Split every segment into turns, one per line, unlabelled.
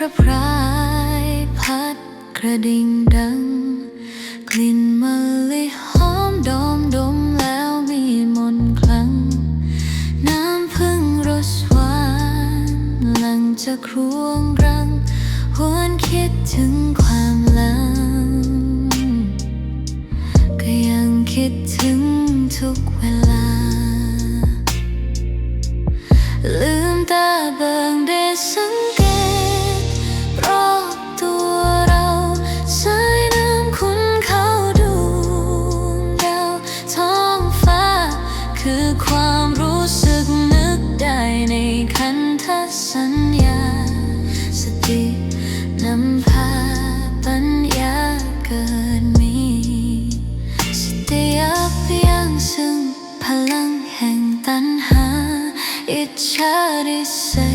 พระพรายพัดกระดิ่งดัง กลิ่นมะลิหอมดอมดมแล้วมีมนคลัง น้ำพึ่งรสหวานหลังจะครวงรังหวนคิดถึง 차를 쌓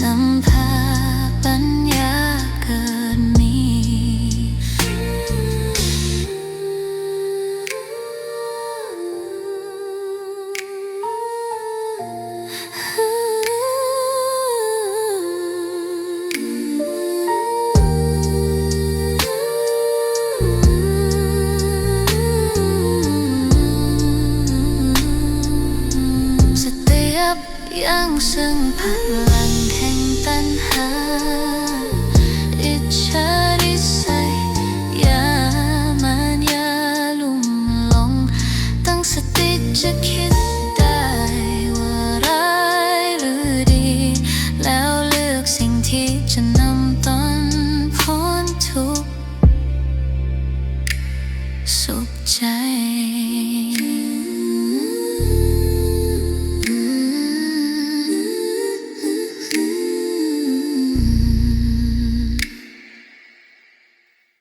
นำพาปัญญาเกิดมี ยังซึ่งพลัง